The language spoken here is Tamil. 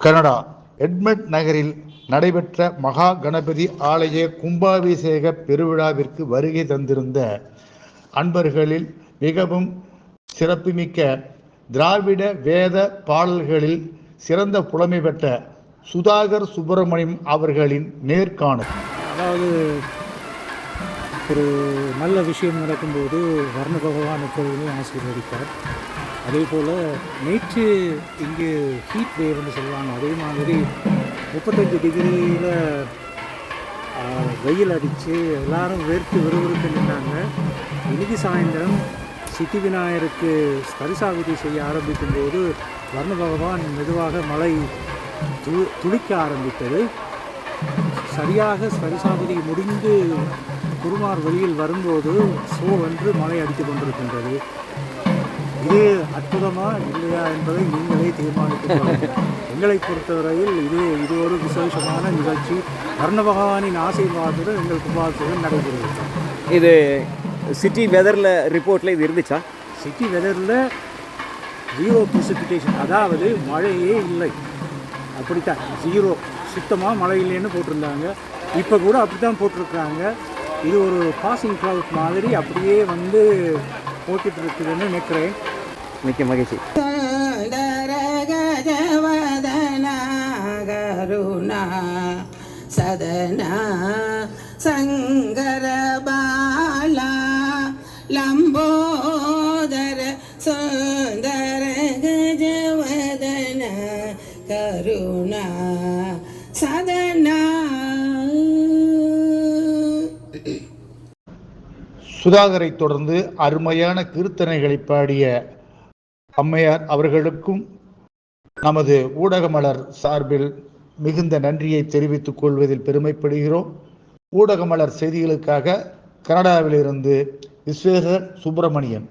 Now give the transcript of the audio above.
கனடா எட்மண்ட் நகரில் நடைபெற்ற மகா கணபதி ஆலய கும்பாபிஷேக பெருவிழாவிற்கு வருகை தந்திருந்த அன்பர்களில் மிகவும் சிறப்புமிக்க திராவிட வேத பாடல்களில் சிறந்த புலமை பெற்ற சுதாகர் சுப்பிரமணியம் அவர்களின் நேர்காணல். அதாவது ஒரு நல்ல விஷயம் நடக்கும்போது வர்ண பகவான் எப்பொழுதுமே ஆசீர்வதிப்பார். அதே போல் நேற்று இங்கே ஹீட் வேவ்னு சொல்லுவாங்க அதே மாதிரி முப்பத்தஞ்சு டிகிரியில் வெயில் அடித்து எல்லாரும் வேர்த்து விறுவிறுத்து நின்றாங்க இன்னைக்கு சாயந்தரம் சித்தி விநாயகருக்கு ஸ்பரிசாவிதி செய்ய ஆரம்பிக்கும் போது வர்ண பகவான் மெதுவாக மழை து துளிக்க ஆரம்பித்தது. சரியாக ஸ்பரிசாபதி முடிந்து குருமார் வெளியில் வரும்போது சோ என்று மழை அடித்துக் கொண்டிருக்கின்றது. இது அற்புதமா இல்லையா என்பதை நீங்களே கொள்ளுங்கள். எங்களை பொறுத்தவரையில் இது இது ஒரு விசேஷமான நிகழ்ச்சி. வர்ண பகவானின் ஆசீர்வாதத்துடன் எங்கள் குபாரத்துடன் நடைபெறுகிறது. இது சிட்டி வெதரில் ரிப்போர்ட்டில் இது இருந்துச்சா? சிட்டி வெதரில் ஜீரோ precipitation அதாவது மழையே இல்லை. அப்படித்தான் ஜீரோ சுத்தமாக மழை இல்லைன்னு போட்டிருந்தாங்க. இப்போ கூட அப்படி தான் போட்டிருக்காங்க. இது ஒரு பாசிங் க்ளவுட் மாதிரி அப்படியே வந்து போட்டுட்டு இருக்குதுன்னு நினைக்கிறேன். மிக்க மகிழ்ச்சி. கருணா சதனா சங்கரபாலா லம்போதர சுந்தர கஜவதன கருணா சுதாகரை தொடர்ந்து அருமையான கீர்த்தனைகளை பாடிய அம்மையார் அவர்களுக்கும் நமது ஊடகமலர் சார்பில் மிகுந்த நன்றியை தெரிவித்துக் கொள்வதில் பெருமைப்படுகிறோம். ஊடகமலர் செய்திகளுக்காக கனடாவிலிருந்து விஸ்வேஸ்வர் சுப்பிரமணியன்.